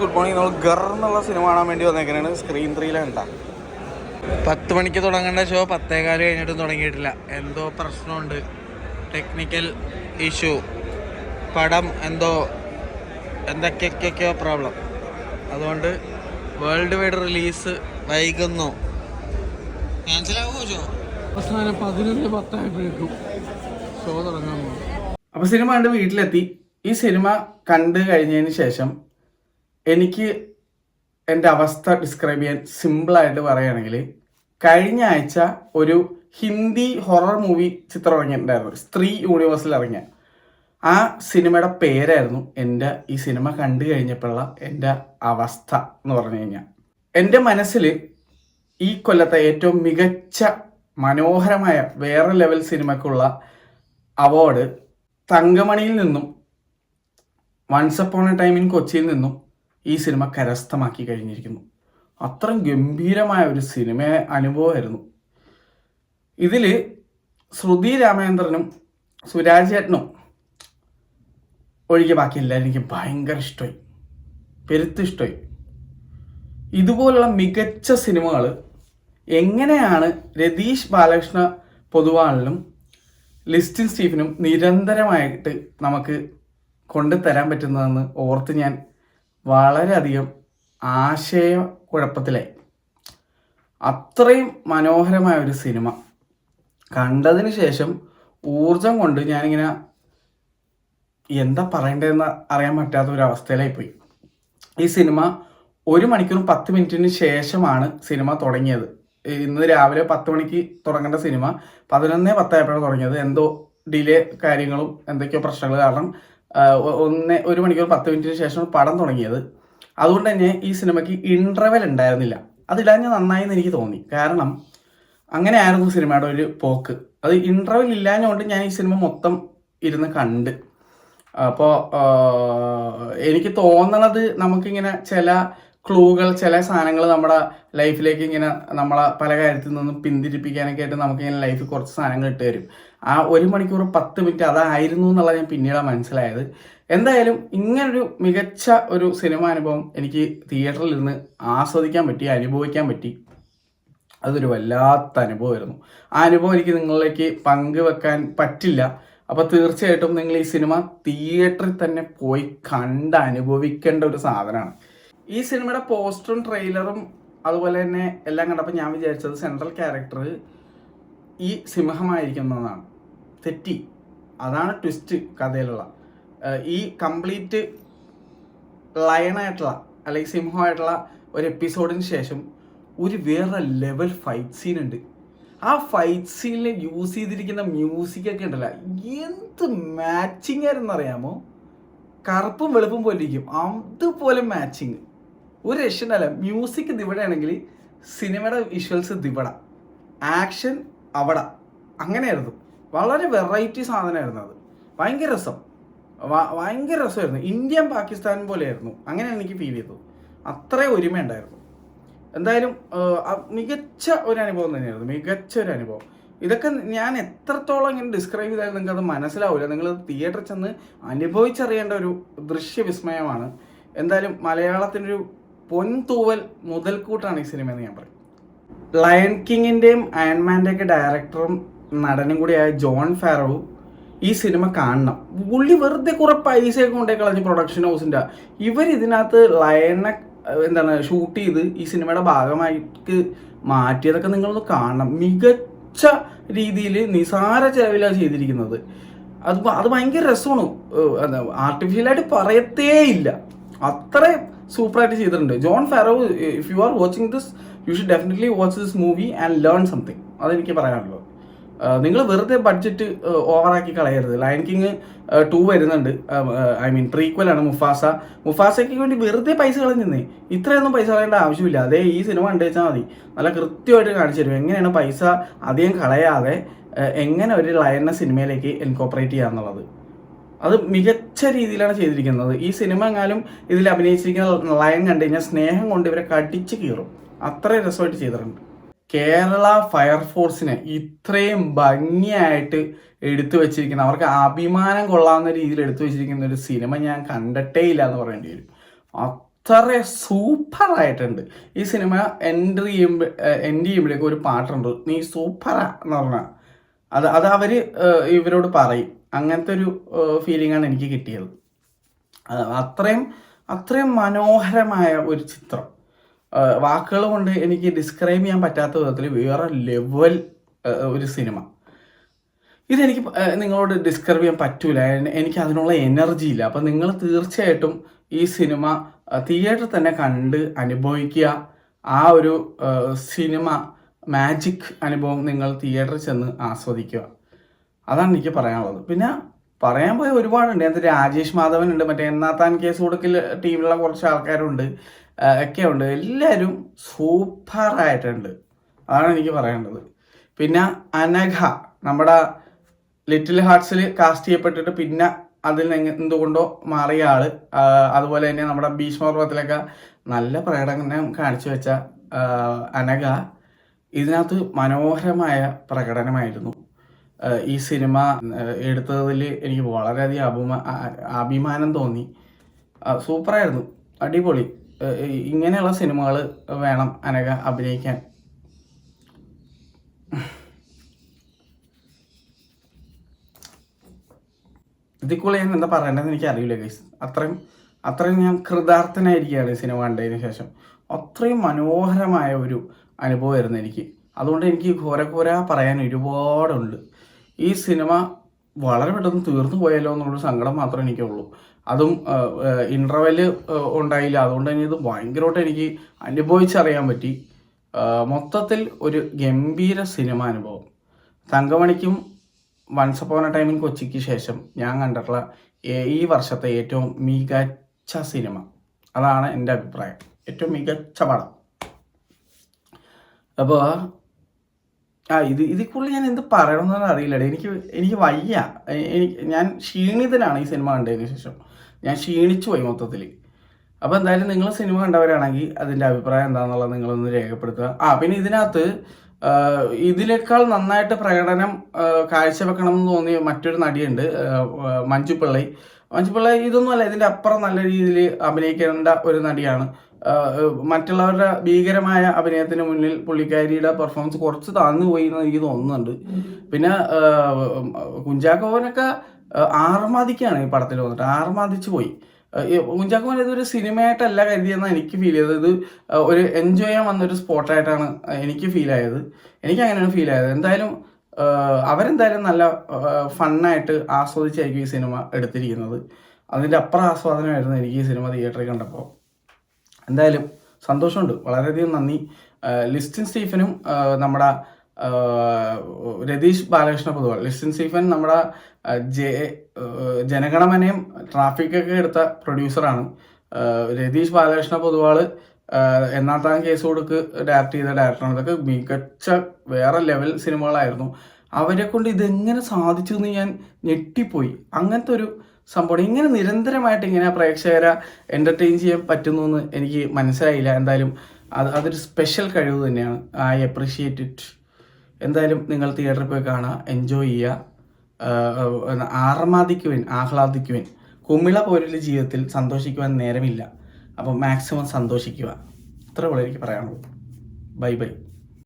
Good morning. നമ്മൾ ഗർ എന്നുള്ള cinema കാണാൻ വേണ്ടി വന്നേക്കാനാണ് സ്ക്രീൻ ത്രീയിലാണ് കേട്ടോ പത്ത് മണിക്ക് തുടങ്ങേണ്ട ഷോ പത്തേകാൽ കഴിഞ്ഞിട്ടും തുടങ്ങിയിട്ടില്ല. എന്തോ പ്രശ്നമുണ്ട്. ടെക്നിക്കൽ ഇഷ്യൂ പടം എന്തോ എന്തൊക്കെയൊക്കെയോ പ്രോബ്ലം അതുകൊണ്ട് വേൾഡ് വൈഡ് റിലീസ് വൈകുന്നു. അപ്പൊ ഷോ അവസാനം പതിനൊന്ന് പത്തായപ്പോഴേക്കും ഷോ തുടങ്ങാൻ പോകും അപ്പോൾ സിനിമ കണ്ട് വീട്ടിലെത്തി. ഈ സിനിമ കണ്ട് കഴിഞ്ഞതിന് ശേഷം എനിക്ക് എന്റെ അവസ്ഥ ഡിസ്ക്രൈബ് ചെയ്യാൻ സിമ്പിളായിട്ട് പറയുകയാണെങ്കിൽ കഴിഞ്ഞ ആഴ്ച ഒരു ഹിന്ദി ഹൊറർ മൂവി ചിത്രം ഇറങ്ങിയിട്ടുണ്ടായിരുന്നു. സ്ത്രീ യൂണിവേഴ്സിൽ ഇറങ്ങിയ. ആ സിനിമയുടെ പേരായിരുന്നു എന്റെ ഈ സിനിമ കണ്ടു കഴിഞ്ഞപ്പോഴുള്ള എന്റെ അവസ്ഥ എന്ന് പറഞ്ഞു കഴിഞ്ഞാൽ. എന്റെ മനസ്സിൽ ഈ കൊല്ലത്തെ ഏറ്റവും മികച്ച മനോഹരമായ വേറെ ലെവൽ സിനിമക്കുള്ള അവാർഡ് തങ്കമണിയിൽ നിന്നും once upon a time in കൊച്ചിയിൽ നിന്നും ഈ സിനിമ കരസ്ഥമാക്കി കഴിഞ്ഞിരിക്കുന്നു. അത്ര ഗംഭീരമായ ഒരു സിനിമ അനുഭവമായിരുന്നു. ഇതിൽ ശ്രുതി രാമേന്ദ്രനും സുരാജ് ചേട്ടനും ഒഴികെ ബാക്കി എല്ലാവരും എനിക്ക് ഭയങ്കര ഇഷ്ടമായി പെരുത്തിഷ്ടമായി ഇതുപോലുള്ള മികച്ച സിനിമകൾ എങ്ങനെയാണ് രതീഷ് ബാലകൃഷ്ണ പൊതുവാളിലും ലിസ്റ്റിൻ സ്റ്റീഫിനും നിരന്തരമായിട്ട് നമുക്ക് കൊണ്ടുതരാൻ പറ്റുന്നതെന്ന് ഓർത്ത് ഞാൻ വളരെയധികം ആശയ കുഴപ്പത്തിലായി അത്രയും മനോഹരമായ ഒരു സിനിമ. കണ്ടതിന് ശേഷം ഊർജം കൊണ്ട് ഞാനിങ്ങനെ എന്താ പറയേണ്ടതെന്ന് അറിയാൻ പറ്റാത്ത ഒരു അവസ്ഥയിലായി പോയി ഈ സിനിമ ഒരു മണിക്കൂർ പത്ത് മിനിറ്റിന് ശേഷമാണ് സിനിമ തുടങ്ങിയത്. ഇന്ന് രാവിലെ പത്ത് മണിക്ക് തുടങ്ങേണ്ട സിനിമ പതിനൊന്നേ പത്തായപ്പോഴാണ് തുടങ്ങിയത്. എന്തോ ഡിലേ കാര്യങ്ങളും എന്തൊക്കെയോ പ്രശ്നങ്ങൾ കാരണം ഒന്ന് ഒരു മണിക്കൂർ പത്ത് മിനിറ്റിന് ശേഷം പടം തുടങ്ങിയത്. അതുകൊണ്ട് തന്നെ ഈ സിനിമയ്ക്ക് ഇൻട്രവൽ ഉണ്ടായിരുന്നില്ല. അതിടാൻ നന്നായി എന്ന് എനിക്ക് തോന്നി. കാരണം അങ്ങനെയായിരുന്നു സിനിമയുടെ ഒരു പോക്ക്. അത് ഇൻട്രവൽ ഇല്ലാഞ്ഞുകൊണ്ട് ഞാൻ ഈ സിനിമ മൊത്തം ഇരുന്ന് കണ്ട്. അപ്പോൾ എനിക്ക് തോന്നണത് നമുക്കിങ്ങനെ ചില ക്ലൂകൾ ചില സാധനങ്ങൾ നമ്മുടെ ലൈഫിലേക്ക് ഇങ്ങനെ നമ്മളെ പല കാര്യത്തിൽ നിന്നും പിന്തിരിപ്പിക്കാനൊക്കെ ആയിട്ട് നമുക്കിങ്ങനെ ലൈഫിൽ കുറച്ച് സാധനങ്ങൾ ഇട്ട് തരും. ആ ഒരു മണിക്കൂർ പത്ത് മിനിറ്റ് അതായിരുന്നു എന്നുള്ളത് ഞാൻ പിന്നീടാണ് മനസ്സിലായത്. എന്തായാലും ഇങ്ങനൊരു മികച്ച ഒരു സിനിമ അനുഭവം എനിക്ക് തിയേറ്ററിൽ ഇരുന്ന് ആസ്വദിക്കാൻ പറ്റി അനുഭവിക്കാൻ പറ്റി. അതൊരു വല്ലാത്ത അനുഭവമായിരുന്നു. ആ അനുഭവം എനിക്ക് നിങ്ങളിലേക്ക് പങ്കുവെക്കാൻ പറ്റില്ല. അപ്പോൾ തീർച്ചയായിട്ടും നിങ്ങൾ ഈ സിനിമ തിയേറ്ററിൽ തന്നെ പോയി കണ്ട് അനുഭവിക്കേണ്ട ഒരു സാധനമാണ്. ഈ സിനിമയുടെ പോസ്റ്ററും ട്രെയിലറും അതുപോലെ തന്നെ എല്ലാം കണ്ടപ്പോൾ ഞാൻ വിചാരിച്ചത് സെൻട്രൽ ക്യാരക്ടർ ഈ സിംഹമായിരിക്കുന്നതാണ്. തെറ്റി. അതാണ് ട്വിസ്റ്റ് കഥയിലുള്ള. ഈ കംപ്ലീറ്റ് ലയണായിട്ടുള്ള അല്ലെങ്കിൽ സിംഹമായിട്ടുള്ള ഒരു എപ്പിസോഡിന് ശേഷം ഒരു വേറെ ലെവൽ ഫൈറ്റ് സീൻ ഉണ്ട്. ആ ഫൈറ്റ് സീനിൽ യൂസ് ചെയ്തിരിക്കുന്ന മ്യൂസിക് ഒക്കെ ഉണ്ടല്ലോ. എന്ത് മാച്ചിങ് ആയിരുന്നു അറിയാമോ? കറുപ്പും വെളുപ്പും പോലെ ഇരിക്കും. അതുപോലെ മാച്ചിങ് ഒരു രക്ഷനല്ല മ്യൂസിക് ദിവിടെയാണെങ്കിൽ സിനിമയുടെ വിഷ്വൽസ് ദിവിട ആക്ഷൻ അവിടെ. അങ്ങനെയായിരുന്നു. വളരെ വെറൈറ്റി സാധനമായിരുന്നു അത്. ഭയങ്കര രസം. ഭയങ്കര രസമായിരുന്നു. ഇന്ത്യൻ പാകിസ്ഥാൻ പോലെയായിരുന്നു. അങ്ങനെയാണ് എനിക്ക് ഫീൽ ചെയ്തത്. അത്രയും ഒരുമയുണ്ടായിരുന്നു. എന്തായാലും മികച്ച ഒരു അനുഭവം തന്നെയായിരുന്നു. മികച്ച ഒരു അനുഭവം. ഇതൊക്കെ ഞാൻ എത്രത്തോളം ഇങ്ങനെ ഡിസ്ക്രൈബ് ചെയ്താലും നിങ്ങൾക്ക് അത് മനസ്സിലാവില്ല. നിങ്ങൾ തിയേറ്ററിൽ ചെന്ന് അനുഭവിച്ചറിയേണ്ട ഒരു ദൃശ്യവിസ്മയമാണ്. എന്തായാലും മലയാളത്തിന്റെ ഒരു പൊൻതൂവൽ മുതൽക്കൂട്ടാണ് ഈ സിനിമ എന്ന് ഞാൻ പറയും. ലയൺ കിങ്ങിന്റെയും അയൺമാന്റെ ഒക്കെ ഡയറക്ടറും നടനും കൂടിയായ ജോൺ ഫാറോ ഈ സിനിമ കാണണം. പുള്ളി വെറുതെ കുറെ പൈസയൊക്കെ കൊണ്ടേ കളഞ്ഞ് പ്രൊഡക്ഷൻ ഹൗസിന്റെ ഇവർ ഇതിനകത്ത് ലയനെ എന്താണ് ഷൂട്ട് ചെയ്ത് ഈ സിനിമയുടെ ഭാഗമായിട്ട് മാറ്റിയതൊക്കെ നിങ്ങളൊന്ന് കാണണം. മികച്ച രീതിയിൽ നിസാര ചെലവിലാണ് ചെയ്തിരിക്കുന്നത്. അത് അത് ഭയങ്കര രസമാണ്. ആർട്ടിഫിഷ്യലായിട്ട് പറയത്തേ ഇല്ല. അത്ര സൂപ്പറായിട്ട് ചെയ്തിട്ടുണ്ട്. Jon Favreau if you are watching this you should definitely watch this movie and learn something അതെനിക്ക് പറയാനുള്ളത്. നിങ്ങൾ വെറുതെ ബഡ്ജറ്റ് ഓവറാക്കി കളയരുത്. ലയൺ കിങ് ടു വരുന്നുണ്ട്. ഐ മീൻ പ്രീക്വലാണ് മുഫാസ മുഫാസയ്ക്ക് വേണ്ടി വെറുതെ പൈസ കളഞ്ഞേ ഇത്രയൊന്നും പൈസ കളയേണ്ട ആവശ്യമില്ല. അതേ ഈ സിനിമ കണ്ടു വെച്ചാൽ മതി. നല്ല കൃത്യമായിട്ട് കാണിച്ചു തരും. എങ്ങനെയാണ് പൈസ അധികം കളയാതെ എങ്ങനെ ഒരു ലയനെ സിനിമയിലേക്ക് എൻകോപ്പറേറ്റ് ചെയ്യാന്നുള്ളത് അത് മികച്ച രീതിയിലാണ് ചെയ്തിരിക്കുന്നത്. ഈ സിനിമ എങ്ങാനും ഇതിൽ അഭിനയിച്ചിരിക്കുന്ന ലയൻ കണ്ടു കഴിഞ്ഞാൽ സ്നേഹം കൊണ്ട് ഇവരെ കടിച്ച് കീറും. അത്രയും രസമായിട്ട് ചെയ്തിട്ടുണ്ട്. കേരള ഫയർഫോഴ്സിനെ ഇത്രയും ഭംഗിയായിട്ട് എടുത്തു വെച്ചിരിക്കുന്ന അവർക്ക് അഭിമാനം കൊള്ളാവുന്ന രീതിയിൽ എടുത്തു വെച്ചിരിക്കുന്ന ഒരു സിനിമ ഞാൻ കണ്ടിട്ടേ ഇല്ല എന്ന് പറയേണ്ടി വരും. അത്ര സൂപ്പർ ആയിട്ടുണ്ട് ഈ സിനിമ എന്റർ ചെയ്യുമ്പോൾ എൻഡ് ചെയ്യുമ്പോഴേക്കും ഒരു പാട്ടുണ്ട്. നീ സൂപ്പറാ എന്ന് പറഞ്ഞാൽ അത് അത് അവർ ഇവരോട് പറയും. അങ്ങനത്തെ ഒരു ഫീലിംഗ് ആണ് എനിക്ക് കിട്ടിയത്. അത്രയും അത്രയും മനോഹരമായ ഒരു ചിത്രം. വാക്കുകൾ കൊണ്ട് എനിക്ക് ഡിസ്ക്രൈബ് ചെയ്യാൻ പറ്റാത്ത വിധത്തിൽ വേറെ ലെവൽ ഒരു സിനിമ ഇതെനിക്ക് നിങ്ങളോട് ഡിസ്ക്രൈബ് ചെയ്യാൻ പറ്റൂല. എനിക്ക് അതിനുള്ള എനർജി ഇല്ല. അപ്പം നിങ്ങൾ തീർച്ചയായിട്ടും ഈ സിനിമ തിയേറ്ററിൽ തന്നെ കണ്ട് അനുഭവിക്കുക. ആ ഒരു സിനിമ മാജിക് അനുഭവം നിങ്ങൾ തിയേറ്ററിൽ ചെന്ന് ആസ്വദിക്കുക. അതാണ് എനിക്ക് പറയാനുള്ളത്. പിന്നെ പറയാൻ പോയ ഒരുപാടുണ്ട്. എന്താ രാജേഷ് മാധവൻ ഉണ്ട്. മറ്റേ എന്നാത്താൻ കേസ് കൊടുക്കൽ ടീമിലുള്ള കുറച്ച് ആൾക്കാരുണ്ട്. ഒക്കെ ഉണ്ട്. എല്ലാവരും സൂപ്പറായിട്ടുണ്ട് അതാണ് എനിക്ക് പറയേണ്ടത്. പിന്നെ അനഘ നമ്മുടെ ലിറ്റിൽ ഹാർട്സിൽ കാസ്റ്റ് ചെയ്യപ്പെട്ടിട്ട് പിന്നെ അതിൽ നിന്ന് എന്തുകൊണ്ടോ മാറിയ ആൾ. അതുപോലെ തന്നെ നമ്മുടെ ഭീഷ്മപർവത്തിലൊക്കെ നല്ല പ്രകടനം കാണിച്ചു വെച്ച അനഘ ഇതിനകത്ത് മനോഹരമായ പ്രകടനമായിരുന്നു. ഈ സിനിമ എടുത്തതിൽ എനിക്ക് വളരെയധികം അഭിമാ അഭിമാനം തോന്നി. സൂപ്പറായിരുന്നു അടിപൊളി. ഇങ്ങനെയുള്ള സിനിമകൾ വേണം അനഘ അഭിനയിക്കാൻ. കൂടുതൽ ഞാൻ എന്താ പറയേണ്ടതെന്ന് എനിക്ക് അറിയില്ല ഗൈസ് അത്രയും അത്രയും ഞാൻ കൃതാർത്ഥനായിരിക്കുകയാണ് സിനിമ കണ്ടതിന് ശേഷം. അത്രയും മനോഹരമായ ഒരു അനുഭവമായിരുന്നു എനിക്ക്. അതുകൊണ്ട് എനിക്ക് ഘോര ഘോര പറയാൻ ഒരുപാടുണ്ട്. ഈ സിനിമ വളരെ പെട്ടെന്ന് തീർന്നു പോയല്ലോ എന്നുള്ളൊരു സങ്കടം മാത്രമേ എനിക്കുള്ളൂ. അതും ഇന്റർവെൽ ഉണ്ടായില്ല. അതുകൊണ്ട് തന്നെ ഇത് ഭയങ്കരമായിട്ട് എനിക്ക് അനുഭവിച്ചറിയാൻ പറ്റി. മൊത്തത്തിൽ ഒരു ഗംഭീര സിനിമ അനുഭവം. തങ്കമണിക്കും once upon a time in കൊച്ചിക്ക് ശേഷം ഞാൻ കണ്ടിട്ടുള്ള ഈ വർഷത്തെ ഏറ്റവും മികച്ച സിനിമ. അതാണ് എന്റെ അഭിപ്രായം. ഏറ്റവും മികച്ച പടം. അപ്പോൾ ആ ഇത് ഇതിൽ കൂടുതൽ ഞാൻ എന്ത് പറയണമെന്ന് അറിയില്ല എനിക്ക് എനിക്ക് വയ്യ. എനിക്ക് ഞാൻ ക്ഷീണിതനാണ് ഈ സിനിമ കണ്ടതിന് ശേഷം. ഞാൻ ക്ഷീണിച്ചു പോയി മൊത്തത്തിൽ അപ്പോൾ എന്തായാലും നിങ്ങൾ സിനിമ കണ്ടവരാണെങ്കിൽ അതിന്റെ അഭിപ്രായം എന്താണെന്നുള്ളത് നിങ്ങളൊന്ന് രേഖപ്പെടുത്തുക. ആ പിന്നെ ഇതിനകത്ത് ഇതിനേക്കാൾ നന്നായിട്ട് പ്രകടനം കാഴ്ചവെക്കണം എന്ന് തോന്നിയ മറ്റൊരു നടിയുണ്ട് മഞ്ജു പിള്ളൈ മഞ്ജു പിള്ളൈ ഇതൊന്നുമല്ല ഇതിന്റെ അപ്പുറം നല്ല രീതിയിൽ അഭിനയിക്കേണ്ട ഒരു നടിയാണ് മറ്റുള്ളവരുടെ ഭീകരമായ അഭിനയത്തിന് മുന്നിൽ പുള്ളിക്കാരിയുടെ പെർഫോമൻസ് കുറച്ച് താഴ്ന്നു പോയി എന്ന് എനിക്ക് തോന്നുന്നുണ്ട്. പിന്നെ കുഞ്ചാക്കോവനൊക്കെ ആർമാദിക്കാണ് ഈ പടത്തിൽ വന്നിട്ട്. ആർമാദിച്ചു പോയി. കുഞ്ചാക്കോവൻ ഇതൊരു സിനിമയായിട്ടല്ല കരുതിയെന്നാണ് എനിക്ക് ഫീൽ ചെയ്തത്. ഇത് ഒരു എൻജോയ് ചെയ്യാൻ വന്നൊരു സ്പോട്ടായിട്ടാണ് എനിക്ക് ഫീൽ ആയത്. എനിക്ക് അങ്ങനെയാണ് ഫീൽ ആയത്. എന്തായാലും അവരെന്തായാലും നല്ല ഫണ്ണായിട്ട് ആസ്വദിച്ചായിരിക്കും ഈ സിനിമ എടുത്തിരിക്കുന്നത്. അതിന്റെ അപ്പുറം ആസ്വാദനമായിരുന്നു എനിക്ക് ഈ സിനിമ തിയേറ്ററിൽ കണ്ടപ്പോൾ എന്തായാലും സന്തോഷമുണ്ട്. വളരെയധികം നന്ദി. ലിസ്റ്റിൻ സ്റ്റീഫനും നമ്മുടെ രതീഷ് ബാലകൃഷ്ണ പൊതുവാൾ. ലിസ്റ്റിൻ സ്റ്റീഫൻ നമ്മുടെ ജെ ജനഗണമനയും ട്രാഫിക്കൊക്കെ എടുത്ത പ്രൊഡ്യൂസറാണ്. രതീഷ് ബാലകൃഷ്ണ പൊതുവാൾ എന്നാത്താൻ കേസ് കൊടുക്ക് ഡയറക്റ്റ് ചെയ്ത ഡയറക്ടറാണ്. ഇതൊക്കെ മികച്ച വേറെ ലെവൽ സിനിമകളായിരുന്നു. അവരെ കൊണ്ട് ഇതെങ്ങനെ സാധിച്ചു എന്ന് ഞാൻ ഞെട്ടിപ്പോയി. അങ്ങനത്തെ ഒരു സംഭവം ഇങ്ങനെ നിരന്തരമായിട്ട് ഇങ്ങനെ പ്രേക്ഷകരെ എന്റർടൈൻ ചെയ്യാൻ പറ്റുന്നു എന്ന് എനിക്ക് മനസ്സിലായില്ല. എന്തായാലും അത് അതൊരു സ്പെഷ്യൽ കഴിവ് തന്നെയാണ്. ഐ അപ്രീഷിയേറ്റ് ഇറ്റ് എന്തായാലും നിങ്ങൾ തിയേറ്ററിൽ പോയി കാണുക എൻജോയ് ചെയ്യുക. ആർമാദിക്കുവിൻ ആഹ്ലാദിക്കുവിൻ. കുമിള പോലുള്ള ജീവിതത്തിൽ സന്തോഷിക്കുവാൻ നേരമില്ല. അപ്പോൾ മാക്സിമം സന്തോഷിക്കുക. ഇത്ര ഉള്ളൂ എനിക്ക് പറയാനുള്ളൂ ബൈ ബൈ